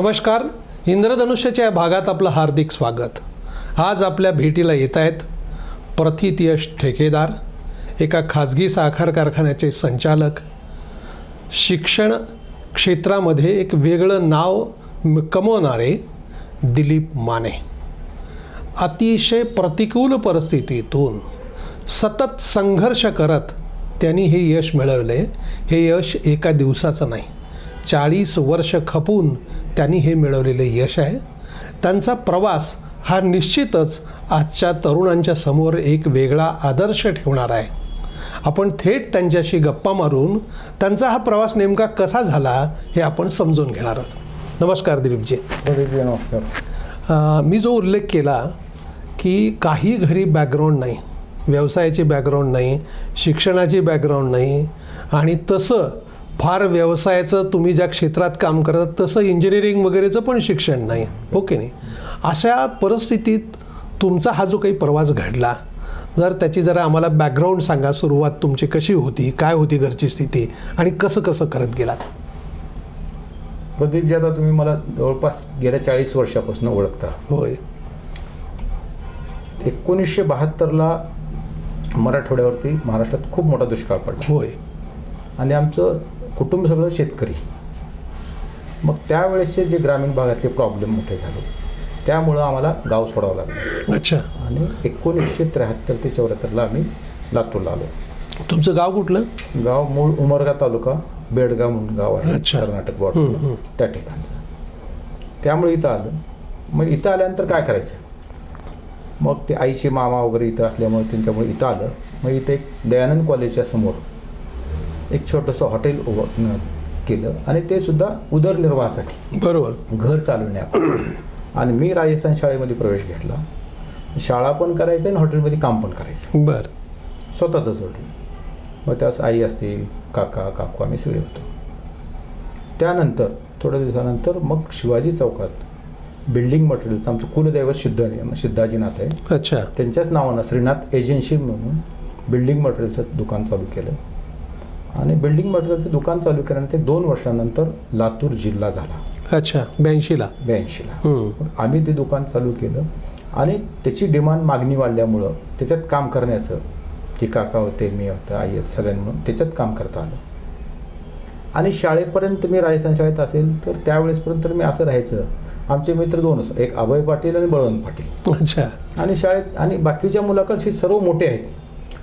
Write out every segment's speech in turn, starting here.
नमस्कार. इंद्रधनुष्याच्या या भागात आपलं हार्दिक स्वागत. आज आपल्या भेटीला येत आहेत प्रथित यश ठेकेदार एका खाजगी साखर कारखान्याचे संचालक. शिक्षण क्षेत्रामध्ये एक वेगळं नाव कमवणारे दिलीप माने. अतिशय प्रतिकूल परिस्थितीतून सतत संघर्ष करत त्यांनी हे यश मिळवले. हे यश एका दिवसाचं नाही चाळीस वर्ष खपून त्यांनी हे मिळवलेले यश आहे. त्यांचा प्रवास हा निश्चितच आजच्या तरुणांच्या समोर एक वेगळा आदर्श ठेवणार आहे. आपण थेट त्यांच्याशी गप्पा मारून त्यांचा हा प्रवास नेमका कसा झाला हे आपण समजून घेणार आहोत. नमस्कार दिलीपजी. प्रदीपजी नमस्कार. मी जो उल्लेख केला की काही घरी बॅकग्राऊंड नाही व्यवसायाची बॅकग्राऊंड नाही शिक्षणाची बॅकग्राऊंड नाही आणि तसं फार व्यवसायाचं तुम्ही ज्या क्षेत्रात काम करत तसं इंजिनिअरिंग वगैरेचं पण शिक्षण नाही. ओके नाही अशा परिस्थितीत तुमचा हा जो काही प्रवास घडला जर त्याची जरा आम्हाला बॅकग्राऊंड सांगा सुरुवात तुमची कशी होती काय होती घरची स्थिती आणि कसं कसं करत गेलात? प्रदीपजी आता तुम्ही मला जवळपास गेल्या चाळीस वर्षापासून ओळखता. होय. एकोणीसशे बहात्तरला मराठवाड्यावरती महाराष्ट्रात खूप मोठा दुष्काळ पडला. होय. आणि आमचं कुटुंब सगळं शेतकरी. मग त्यावेळेसचे जे ग्रामीण भागातले प्रॉब्लेम मोठे झाले. त्यामुळं आम्हाला गाव सोडावं लागलं. अच्छा. आणि एकोणीसशे त्र्याहत्तर ते चौऱ्याहत्तरला आम्ही लातूरला आलो. तुमचं गाव कुठलं? गाव मूळ उमरगा तालुका बेडगाव म्हणून गाव आहे. अच्छा. कर्नाटक बॉर्डर. त्या ठिकाणी. त्यामुळे इथं आलं. मग इथं आल्यानंतर काय करायचं? मग ते आईचे मामा वगैरे इथं असल्यामुळे त्यांच्यामुळे इथं आलं. मग इथे एक दयानंद कॉलेजच्या समोर एक छोटंसं हॉटेल उभं केलं. आणि ते सुद्धा उदरनिर्वाहासाठी. बरोबर. घर चालवण्यात. आणि मी राजस्थान शाळेमध्ये प्रवेश घेतला. शाळा पण करायचं आणि हॉटेलमध्ये काम पण करायचं. बर. स्वतःच हॉटेल मग त्यास आई असतील काका काकू आम्ही सगळे होतो. त्यानंतर थोड्या दिवसानंतर मग शिवाजी चौकात बिल्डिंग मटेरियलचं आमचं कुलदैवत सिद्ध सिद्धाजीनाथ आहे. अच्छा. त्यांच्याच नावानं श्रीनाथ एजन्सी म्हणून बिल्डिंग मटेरियलचं दुकान चालू केलं. आणि बिल्डिंग मटेरियलचं दुकान चालू केल्यानंतर दोन वर्षानंतर लातूर जिल्हा झाला. अच्छा ब्याऐंशीला. ब्याऐंशीला. आम्ही ते दुकान चालू केलं आणि त्याची डिमांड मागणी वाढल्यामुळं त्याच्यात काम करण्याचं की काका होते मी होतं आई होते सगळ्यांनी म्हणून त्याच्यात काम करता आलं. आणि शाळेपर्यंत मी राजस्थान शाळेत असेल तर त्यावेळेसपर्यंत मी असं राहायचं. आमचे मित्र दोनच एक अभय पाटील आणि बळवंत पाटील. अच्छा. आणि शाळेत आणि बाकीच्या मुलाकडे सर्व मोठे आहेत.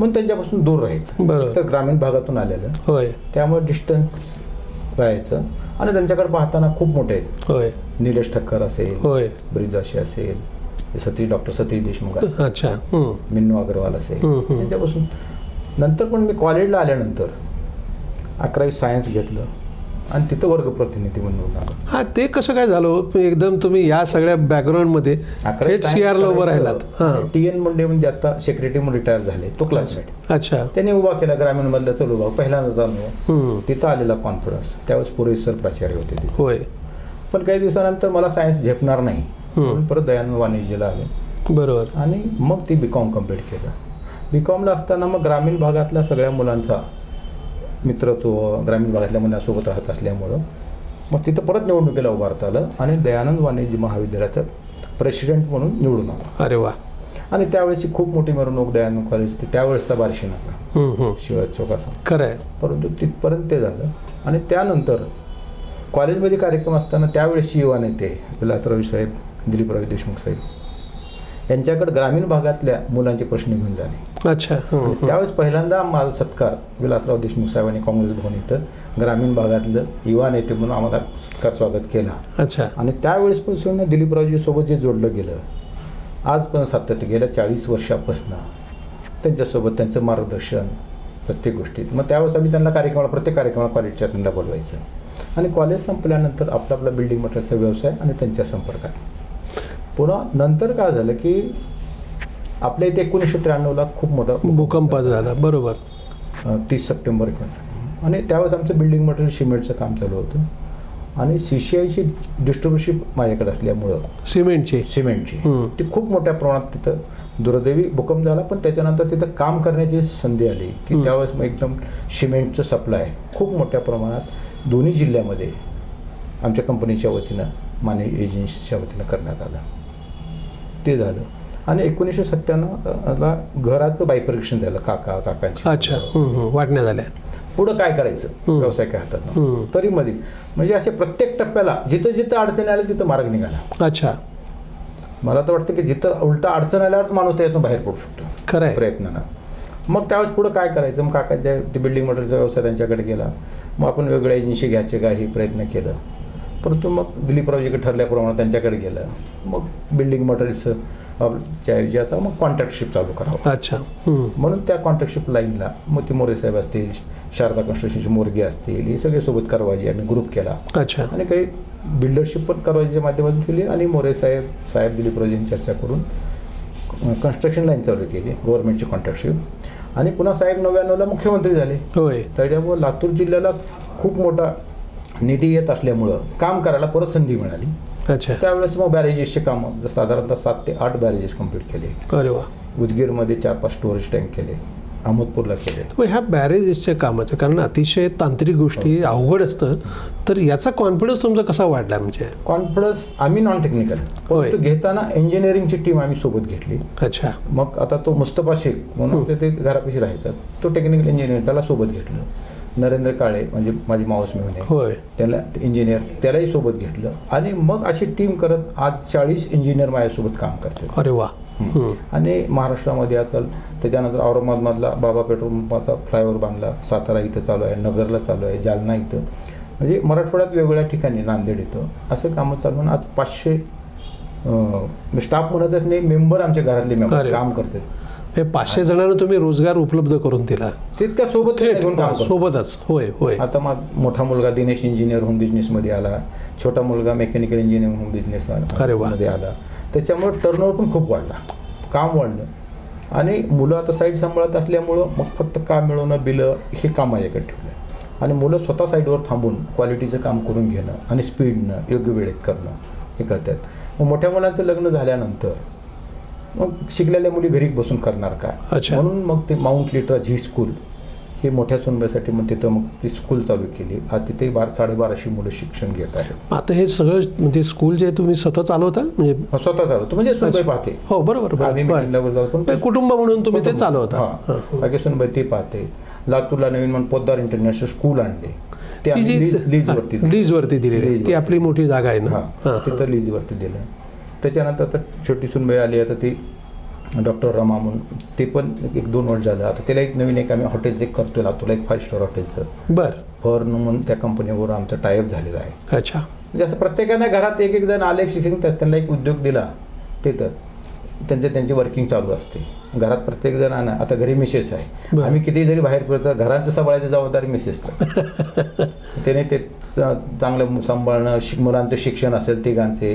म्हणून त्यांच्यापासून दूर राहायचं बरोबर. तर ग्रामीण भागातून आलेलं. होय. त्यामुळे डिस्टन्स राहायचं. आणि त्यांच्याकडे पाहताना खूप मोठे आहेत. होय. निलेश ठक्कर असेल होय. ब्रिजाशी असेल सतीश डॉक्टर सतीश देशमुख असेल. अच्छा. मिन्नू अग्रवाल असेल. त्यांच्यापासून नंतर पण मी कॉलेजला आल्यानंतर अकरावी सायन्स घेतलं. आणि तिथं वर्ग प्रतिनिधी म्हणून हा ते कसं काय झालं हो? एकदम तुम्ही या सगळ्या बॅकग्राऊंडमध्ये थेट सी आरला उभं राहिलात. हां. टी एन मुंडे म्हणजे आता सेक्रेटरी म्हणून रिटायर झाले तो क्लासमेट अच्छा. त्यांनी उभा केला ग्रामीण मधला चलो भाऊ पहिल्यांदाच अनुभव. तिथं आलेला कॉन्फिडन्स त्यावेळेस पुरेश सर प्राचार्य होते होय. पण काही दिवसानंतर मला सायन्स झेपणार नाही. परत दयानंद वाणिज्यला आले. बरोबर. आणि मग ती बी कॉम कंप्लीट केलं. बी कॉमला असताना मग ग्रामीण भागातल्या सगळ्या मुलांचा मित्रत्व ग्रामीण भागातल्या मुलांसोबत राहत असल्यामुळं मग तिथं परत निवडणुकीला उभारता आलं आणि दयानंद वाणिज्य महाविद्यालयाचं प्रेसिडेंट म्हणून निवडून आलो. अरे वा. आणि त्यावेळेची खूप मोठी मिरवणूक दयानंद कॉलेज ते त्यावेळेसचा बारशी नका हम्म. शिवाजी चौकासा खरं आहे. परंतु तिथपर्यंत ते झालं. आणि त्यानंतर कॉलेजमध्ये कार्यक्रम असताना त्यावेळेसची युवा नेते विलासराव साहेब दिलीपराव देशमुख साहेब यांच्याकडे ग्रामीण भागातल्या मुलांचे प्रश्न घेऊन जाणे. अच्छा. त्यावेळेस पहिल्यांदा माझा सत्कार विलासराव देशमुख साहेबांनी काँग्रेस भवन इथं ग्रामीण भागातलं युवा नेते म्हणून आम्हाला सत्कार स्वागत केला. अच्छा. आणि त्यावेळेसपासून दिलीपरावजी सोबत जे जोडलं गेलं आज पण सातत्य गेल्या चाळीस वर्षापासून त्यांच्यासोबत त्यांचं मार्गदर्शन प्रत्येक गोष्टीत. मग त्यावेळेस आम्ही त्यांना कार्यक्रमाला प्रत्येक कार्यक्रमाला कॉलेजच्या त्यांना बोलवायचं. आणि कॉलेज संपल्यानंतर आपला आपला बिल्डिंग मटेरियलचा व्यवसाय आणि त्यांच्या संपर्कात. पुन्हा नंतर काय झालं की आपल्या इथे एकोणीसशे त्र्याण्णवला खूप मोठा भूकंप झाला. बरोबर. तीस सप्टेंबर आणि त्यावेळेस आमचं बिल्डिंग मटेरियल सिमेंटचं काम चालू होतं. आणि सी सी आयची माझ्याकडे असल्यामुळं सिमेंटची. सिमेंटची. ती खूप मोठ्या प्रमाणात तिथं दुर्दैवी भूकंप झाला पण त्याच्यानंतर तिथं काम करण्याची संधी आली की. त्यावेळेस मग एकदम सिमेंटचं सप्लाय खूप मोठ्या प्रमाणात दोन्ही जिल्ह्यामध्ये आमच्या कंपनीच्या वतीनं माने एजन्सीच्या वतीनं करण्यात आलं. ते झालं. आणि एकोणीसशे सत्त्याण्णवला घराचं बायपरीक्षण झालं काका काकांची. अच्छा. वाटण्यात आल्या पुढं काय करायचं. व्यवसाय काय हातात. तरी मध्ये म्हणजे असे प्रत्येक टप्प्याला जिथं जिथं अडचणी आल्या तिथं मार्ग निघाला. अच्छा. मला तर वाटतं की जिथं उलटा अडचण आल्यावर माणूस त्यातून बाहेर पडू शकतो. खरं आहे. प्रयत्नानं. मग त्यावेळेस पुढं काय करायचं? मग काकाच्या ते बिल्डिंग मटेरियलचा व्यवसाय त्यांच्याकडे गेला मग आपण वेगळ्या एजन्सी घ्यायचे का हे प्रयत्न केलं? परंतु मग दिलीपरावजीकडे ठरल्याप्रमाणे त्यांच्याकडे गेलं. मग बिल्डिंग मटेरियलचं ऐवजी आता मग कॉन्ट्रॅक्टशिप चालू करावं. अच्छा. म्हणून त्या कॉन्ट्रॅक्टशिप लाईनला मग ते मोरे साहेब असतील शारदा कन्स्ट्रक्शनचे मोरगे असतील हे सगळे सोबत करवायचे आम्ही ग्रुप केला. अच्छा. आणि काही बिल्डरशिप पण करवायच्या माध्यमातून केली आणि मोरे साहेब साहेब दिलीपरावजींची चर्चा करून कन्स्ट्रक्शन लाईन चालू केली गव्हर्नमेंटची कॉन्ट्रॅक्टशिप आणि पुन्हा साहेब नव्याण्णवला मुख्यमंत्री झाले. होय. त्याच्यामुळं लातूर जिल्ह्याला खूप मोठा निधी येत असल्यामुळं काम करायला परत संधी मिळाली. अच्छा. त्यावेळेस मग बॅरेजेसचे कामं साधारणतः सात ते आठ बॅरेजेस कंप्लीट केले. अरे वा. उदगीरमध्ये चार पाच स्टोरेज टँक केले अहमदपूरला केले. ह्या बॅरेजेसच्या कामाचं कारण अतिशय तांत्रिक गोष्टी अवघड असतं तर याचा कॉन्फिडन्स तुमचा कसा वाढला म्हणजे? कॉन्फिडन्स आम्ही नॉन टेक्निकल घेताना इंजिनिअरिंगची टीम आम्ही सोबत घेतली. अच्छा. मग आता तो मुस्तफा शेख म्हणून हं. ते घरापाशी राहायचा. तो टेक्निकल इंजिनियर त्याला सोबत घेतलं. नरेंद्र काळे म्हणजे माझी मावस मिळून होय. त्याला इंजिनियर त्यालाही सोबत घेतलं. आणि मग अशी टीम करत आज चाळीस इंजिनियर माझ्यासोबत काम करते अरे वा. आणि महाराष्ट्रामध्ये असेल त्याच्यानंतर औरंगाबादमधला बाबा पेट्रोल पंपाचा फ्लायओव्हर बांधला. सातारा इथं चालू आहे नगरला चालू आहे जालना इथं. म्हणजे मराठवाड्यात वेगवेगळ्या ठिकाणी नांदेड इथं. असं कामं चालून आज पाचशे स्टाफ म्हणतच नाही मेंबर आमच्या घरातले मेंबर. काम करतात. हे पाचशे जणांना तुम्ही रोजगार उपलब्ध करून दिला. तितक्या सोबत. सोबतच. होय होय. आता मग मोठा मुलगा दिनेश इंजिनियर होऊन बिझनेसमध्ये आला. छोटा मुलगा मेकॅनिकल इंजिनियर होऊन बिझनेस अरे. मध्ये आला. त्याच्यामुळे टर्नओव्हर पण खूप वाढला. काम वाढलं. आणि मुलं आता साईड सांभाळत असल्यामुळं मग फक्त काम मिळवणं बिलं हे काम माझ्याकडे ठेवलं आणि मुलं स्वतः साईडवर थांबून क्वालिटीचं काम करून घेणं आणि स्पीडनं योग्य वेळेत करणं हे करतात. मग मोठ्या मुलांचं लग्न झाल्यानंतर मग शिकलेल्या मुली घरी बसून करणार काय अच्छा. म्हणून मग ते माउंट लिटरा झी स्कूल हे मोठ्या सुनबाईसाठी मग तिथं मग ती स्कूल चालू केली. आज तिथे बारा साडेबाराशे मुलं शिक्षण घेत आहेत. आता हे सगळं म्हणजे स्कूल जे तुम्ही सतत चालवता? म्हणजे स्वतः चालवतो. म्हणजे सुनबाई पाहते. हो बरोबर आम्ही पण होय. कुटुंब म्हणून तुम्ही ते चालवता. बाकी सुनबाई ती पाहते. लातूरला नवीन म्हणून पोद्दार इंटरनॅशनल स्कूल आणले. ते लीज- लीजवरती लीजवरती दिलेली. ती. आपली मोठी जागा आहे ना? तिथं लीजवरती दिलं. त्याच्यानंतर आता छोटी सुनबाई आली आता ती डॉक्टर रमा म्हणून. ते पण एक दोन वर्ष झालं. आता त्याला एक नवीन एक आम्ही हॉटेलचं एक करतोय लातूरला एक फाईव्ह स्टार हॉटेलचं. बर. फर्न म्हणून त्या कंपनीवर आमचा टायअप झालेला आहे. अच्छा. म्हणजे असं प्रत्येकाने घरात एक एक जण आले शिक्षण तर त्यांना एक उद्योग दिला ते तर त्यांचे त्यांची वर्किंग चालू असते. घरात प्रत्येक जण आणा. आता घरी मिसेस आहे. आम्ही किती जरी बाहेर फिरतो घरांचं सांभाळायची जबाबदारी मिसेसला त्याने ते चांगलं सांभाळणं मुलांचं शिक्षण असेल तिघांचे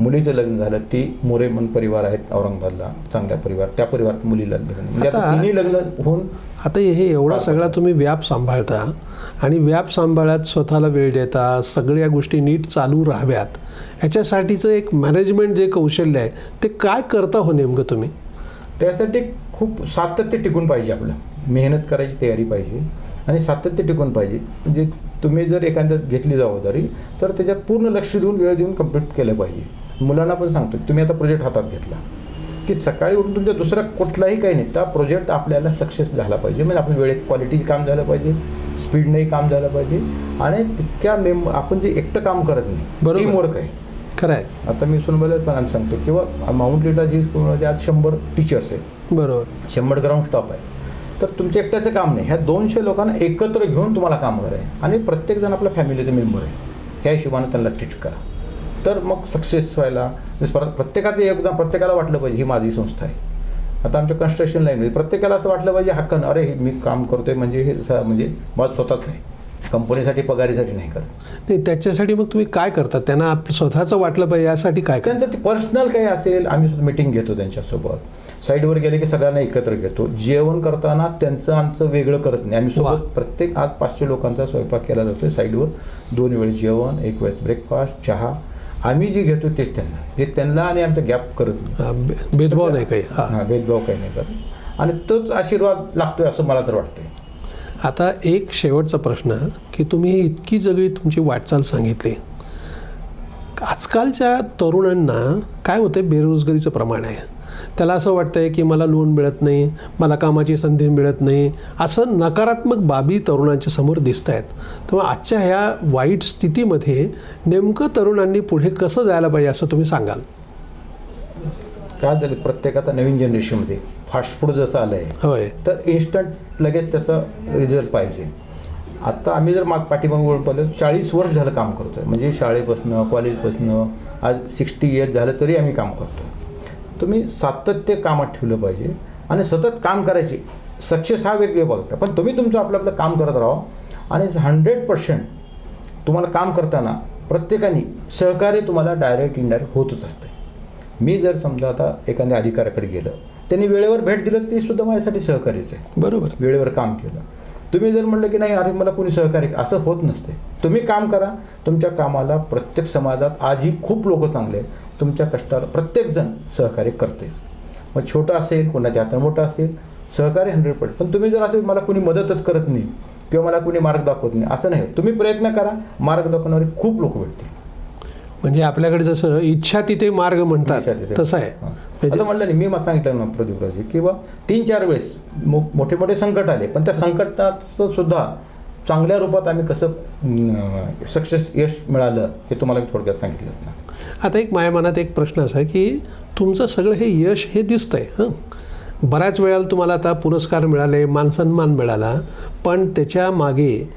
मुलीचं लग्न झालं ती मोरे म्हणून परिवार आहेत औरंगाबादला चांगल्या परिवार त्या परिवारात मुलीला लग्न म्हणजे आता तिन्ही लग्न होऊन आता हे एवढा सगळा तुम्ही व्याप सांभाळता आणि व्याप सांभाळत स्वतःला वेळ देता सगळ्या गोष्टी नीट चालू राहाव्यात ह्याच्यासाठीचं एक मॅनेजमेंट जे कौशल्य आहे ते काय करता हो नेमकं तुम्ही? त्यासाठी खूप सातत्य टिकून पाहिजे आपलं. मेहनत करायची तयारी पाहिजे आणि सातत्य टिकून पाहिजे. म्हणजे तुम्ही जर एखाद्या घेतली जबाबदारी तर त्याच्यात पूर्ण लक्ष देऊन वेळ देऊन कंप्लीट केलं पाहिजे. मुलांना पण सांगतो तुम्ही आता प्रोजेक्ट हातात घेतला. की सकाळी उठून तुमच्या दुसरा कुठलाही काही नाही. त्या प्रोजेक्ट आपल्याला सक्सेस झाला पाहिजे. म्हणजे आपण वेळेत क्वालिटी काम झालं पाहिजे स्पीडनेही काम झालं पाहिजे. आणि तितक्या मेंब आपण जे एकटं काम करत नाही बरोबर. टीम वर्क आहे. खरं आहे आता मी सुनबले पण आम्ही सांगतो किंवा माउंट लिटा जी स्कूलमध्ये आज शंभर टीचर्स आहेत. बरोबर. शंभर ग्राउंड स्टॉप आहे तर तुमच्या एकट्याचं काम नाही. ह्या दोनशे लोकांना एकत्र घेऊन तुम्हाला काम करायचं आणि प्रत्येकजण आपल्या फॅमिलीचा मेंबर आहे. ह्या हिशोबाने त्यांना ट्रीट करा. तर मग सक्सेस व्हायला म्हणजे परत प्रत्येकाचं योगदान प्रत्येकाला वाटलं पाहिजे ही माझी संस्था आहे. आता आमच्या कन्स्ट्रक्शन लाईनमध्ये प्रत्येकाला असं वाटलं पाहिजे हक्कन अरे हे मी काम करतोय म्हणजे हे म्हणजे माझं स्वतःच आहे. कंपनीसाठी पगारीसाठी नाही करत. नाही त्याच्यासाठी मग तुम्ही काय करता? त्यांना स्वतःचं वाटलं पाहिजे यासाठी काय त्यांचं ते पर्सनल काही असेल आम्ही मिटिंग घेतो त्यांच्यासोबत. साईडवर गेले की सगळ्यांना एकत्र घेतो. जेवण करताना त्यांचं आमचं वेगळं करत नाही. आम्ही. सोबत प्रत्येक आज पाचशे लोकांचा स्वयंपाक केला जातो साईडवर दोन वेळेस जेवण एक वेळेस ब्रेकफास्ट चहा आम्ही जे घेतो तेच त्यांना. जे त्यांना आणि आमचा गॅप करत नाही. भेदभाव नाही काही. हा. भेदभाव काही नाही करत. आणि तोच आशीर्वाद लागतोय असं मला तर वाटतंय. आता एक शेवटचा प्रश्न की तुम्ही इतकी सगळी तुमची वाटचाल सांगितली. आजकालच्या तरुणांना काय होतं बेरोजगारीचं प्रमाण आहे. त्याला असं वाटतं आहे की मला लोन मिळत नाही मला कामाची संधी मिळत नाही. असं नकारात्मक बाबी तरुणांच्या समोर दिसत आहेत तेव्हा आजच्या ह्या वाईट स्थितीमध्ये नेमकं तरुणांनी पुढे कसं जायला पाहिजे असं तुम्ही सांगाल? काय झालं? प्रत्येक आता नवीन जनरेशनमध्ये फास्ट फूड जसं आलं आहे होय. तर इन्स्टंट लगेच त्याचा रिझल्ट पाहिजे. आता आम्ही जर माग पाठीमागे वळून पाहिलं चाळीस वर्ष झालं काम करतो आहे म्हणजे शाळेपासनं कॉलेजपासनं आज सिक्स्टी इयर्स झालं तरी आम्ही काम करतो तुम्ही सातत्य कामात ठेवलं पाहिजे आणि सतत काम करायचे. सक्सेस हा वेगळी बघता पण तुम्ही तुमचं आपलं आपलं काम करत राहा आणि हंड्रेड पर्सेंट तुम्हाला काम करताना प्रत्येकाने सहकार्य तुम्हाला डायरेक्ट इनडायरेक्ट होतच असते. मी जर समजा आता एखाद्या अधिकाऱ्याकडे गेलं त्यांनी वेळेवर भेट दिलं ते सुद्धा माझ्यासाठी सहकार्यच आहे. बरोबर. वेळेवर काम केलं. तुम्ही जर म्हणलं की नाही अरे मला कोणी सहकार्य असं होत नसते. तुम्ही काम करा. तुमच्या कामाला प्रत्येक समाजात आजही खूप लोक चांगले आहेत. तुमच्या कष्टाला प्रत्येकजण सहकार्य करतेच मग छोटं असेल कोणाच्या हाताने मोठं असेल सहकार्य हंड्रेड पर्सेंट पण तुम्ही जर असं मला कोणी मदतच करत नाही किंवा मला कोणी मार्ग दाखवत नाही असं नाही तुम्ही प्रयत्न करा मार्ग दाखवणारे खूप लोक भेटतील. म्हणजे आपल्याकडे जसं इच्छा तिथे मार्ग म्हणतात. तसं आहे. हां. म्हणजे म्हणलं नाही मी मला सांगितलं ना प्रदीपरावजी किंवा तीन चार वेळेस मो मोठे मोठे संकट आले पण त्या संकटाचं सुद्धा चांगल्या रूपात आम्ही कसं सक्सेस यश मिळालं हे तुम्हाला मी थोडक्यात सांगितलं ना. आता एक माझ्या मनात एक प्रश्न असा की तुमचं सगळं हे यश हे दिसतंय हं. बऱ्याच वेळेला तुम्हाला आता पुरस्कार मिळाले मानसन्मान मिळाला पण त्याच्यामागे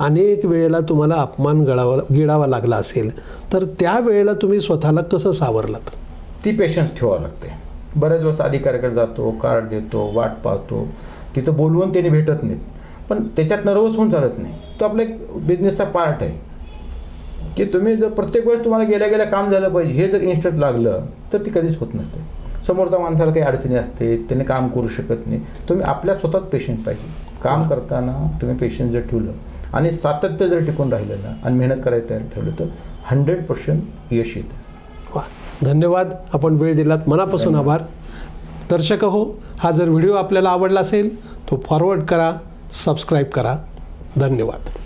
अनेक वेळेला तुम्हाला अपमान गळावा गिळावा लागला असेल. तर त्या वेळेला तुम्ही स्वतःला कसं सावरलात? ती पेशन्स ठेवावं लागते. बऱ्याच वेळेस अधिकाऱ्याकडे जातो कार्ड देतो वाट पाहतो. तिथं बोलवून त्याने भेटत नाहीत. पण त्याच्यात नर्वस होऊन चालत नाही. तो आपला एक बिझनेसचा पार्ट आहे. की तुम्ही जर प्रत्येक वेळेस तुम्हाला गेल्या गेल्या काम झालं पाहिजे हे जर इन्स्टंट लागलं तर ती कधीच होत नसते. समोरच्या माणसाला काही अडचणी असते त्याने काम करू शकत नाही. तुम्ही आपल्या स्वतःच पेशन्स पाहिजे. काम करताना तुम्ही पेशन्स जर ठेवलं आणि सातत्य जर टिकून राहिलं ना आणि मेहनत करायला तयार ठेवलं तर हंड्रेड पर्सेंट यश येतं. वा. धन्यवाद. आपण वेळ दिलात. मनापासून आभार. दर्शक हो हा जर व्हिडिओ आपल्याला आवडला असेल तो फॉरवर्ड करा सबस्क्राईब करा. धन्यवाद.